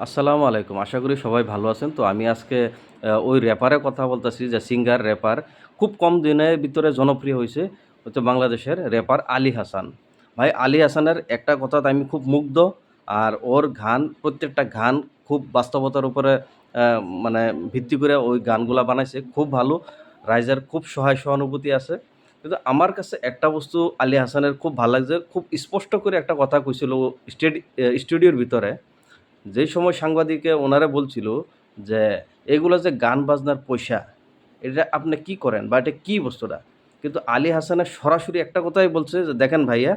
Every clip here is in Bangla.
আসসালামু আলাইকুম। আশা করি সবাই ভালো আছেন। তো আমি আজকে ওই র্যাপারের কথা বলতেছি যে সিঙ্গার র্যাপার খুব কম দিনের ভিতরে জনপ্রিয় হয়েছে হচ্ছে বাংলাদেশের র্যাপার আলী হাসান। ভাই, আলী হাসানের একটা কথাতে আমি খুব মুগ্ধ, আর ওর গান, প্রত্যেকটা গান খুব বাস্তবতার উপরে মানে ভিত্তি করে ওই গানগুলা বানাইছে, খুব ভালো। রাইজার খুব সহায় সহানুভূতি আছে। কিন্তু আমার কাছে একটা বস্তু আলী হাসানের খুব ভালো লাগছে, খুব স্পষ্ট করে একটা কথা কইছিল স্টেডি স্টুডিওর ভিতরে। যেই সময় সাংবাদিকে ওনারা বলছিল যে, এগুলো যে গান বাজনার পয়সা, এটা আপনি কি করেন বা এটা কী বস্তুটা? কিন্তু আলী হাসানের সরাসরি একটা কথাই বলছে যে, দেখেন ভাইয়া,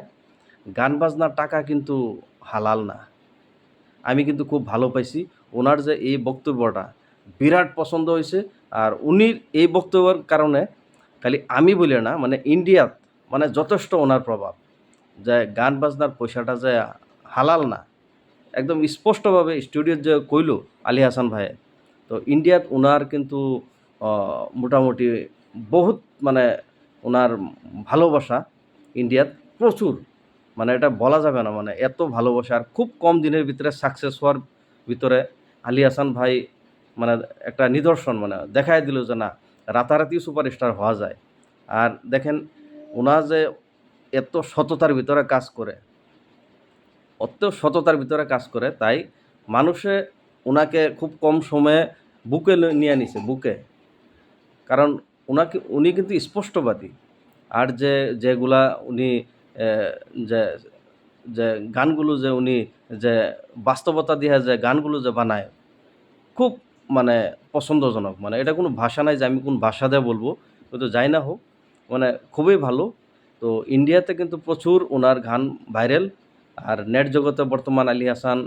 গান বাজনার টাকা কিন্তু হালাল না। আমি কিন্তু খুব ভালো পাইছি। ওনার যে এই বক্তব্যটা বিরাট পছন্দ হয়েছে আর উনি এই বক্তব্যের কারণে খালি আমি বলি না মানে ইন্ডিয়াত মানে যথেষ্ট ওনার প্রভাব যে গান বাজনার পয়সাটা যে হালাল না। একদম স্পষ্টভাবে স্টুডিওর যে কইল আলী হাসান ভাই তো ইন্ডিয়াত ওনার কিন্তু মোটামুটি বহুত মানে ওনার ভালোবাসা ইন্ডিয়াত প্রচুর। মানে এটা বলা যাবে না মানে এত ভালোবাসা আর খুব কম দিনের ভিতরে সাকসেস হওয়ার ভিতরে আলী হাসান ভাই মানে একটা নিদর্শন মানে দেখাই দিল যে না, রাতারাতি সুপারস্টার হওয়া যায়। আর দেখেন ওনার যে এত সততার ভিতরে কাজ করে অত সততার ভিতরে কাজ করে, তাই মানুষে ওনাকে খুব কম সময়ে বুকে নিয়ে নিছে বুকে। কারণ ওনাকে উনি কিন্তু স্পষ্টবাদী। আর যে, যেগুলা উনি যে যে গানগুলো যে উনি, যে বাস্তবতা দিয়ে যে গানগুলো যে বানায়, খুব মানে পছন্দজনক। মানে এটা কোনো ভাষা নাই যে আমি কোন ভাষা দিয়ে বলব কিন্তু যাই না হোক মানে খুবই ভালো। তো ইন্ডিয়াতে কিন্তু প্রচুর ওনার গান ভাইরাল। আর নেট জগতে বর্তমান আলী হাসান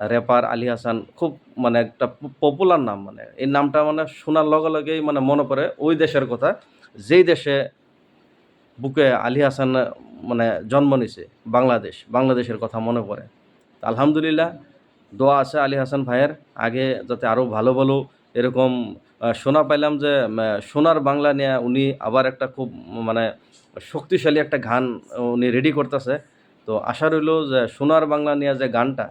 র্যাপার আলী হাসান খুব মানে একটা পপুলার নাম মানে। এই নামটা মানে শোনার লগে লগেই মানে মনে পড়ে ওই দেশের কথা। যেই দেশে বুকে আলী হাসান মানে জন্ম নিছে, বাংলাদেশ, বাংলাদেশের কথা মনে পড়ে। আলহামদুলিল্লাহ, দোয়া আছে আলী হাসান ভাইয়ের। আগে যাতে আরও ভালো ভালো এরকম শোনা পাইলাম যে সোনার বাংলা নিয়ে উনি আবার একটা খুব মানে শক্তিশালী একটা গান উনি রেডি করতেছে। তো আশা রইল যে সোনার বাংলা নিয়ে যে গানটা,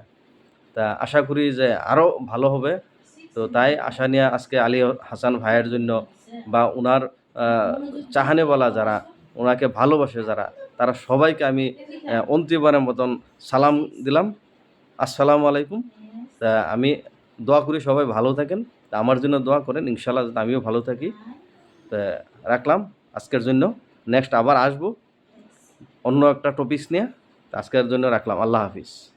তা আশা করি যে আরও ভালো হবে। তো তাই আশা নিয়ে আজকে আলী হাসান ভাইয়ের জন্য বা ওনার চাহানেওয়ালা যারা ওনাকে ভালোবাসে যারা, তারা সবাইকে আমি অন্তিমবারের মতন সালাম দিলাম। আসসালামু আলাইকুম। তা আমি দোয়া করি সবাই ভালো থাকেন। তা আমার জন্য দোয়া করেন ইনশাল্লাহ যাতে আমিও ভালো থাকি। তা রাখলাম আজকের জন্য। নেক্সট আবার আসব অন্য একটা টপিকস নিয়ে। আজকের জন্য রাখলাম। আল্লাহ হাফিজ।